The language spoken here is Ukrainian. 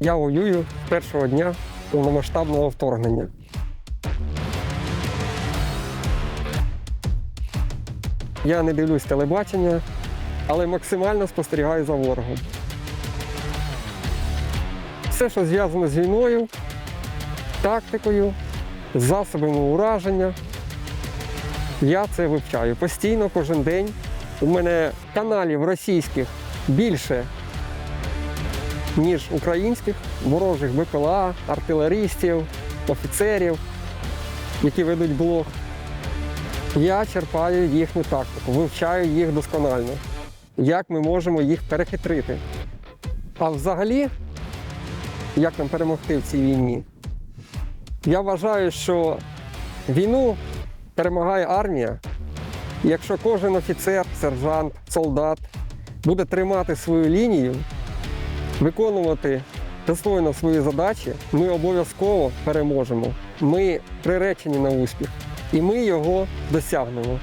Я воюю з першого дня повномасштабного вторгнення. Я не дивлюсь телебачення, але максимально спостерігаю за ворогом. Все, що зв'язано з війною, тактикою, засобами ураження, я це вивчаю постійно, кожен день. У мене каналів російських більше, ніж українських, ворожих БПЛА, артилерістів, офіцерів, які ведуть блог. Я черпаю їхню тактику, вивчаю їх досконально, як ми можемо їх перехитрити. А взагалі, як нам перемогти в цій війні? Я вважаю, що війну перемагає армія, якщо кожен офіцер, сержант, солдат буде тримати свою лінію, виконувати достойно свої задачі, ми обов'язково переможемо. Ми приречені на успіх, і ми його досягнемо.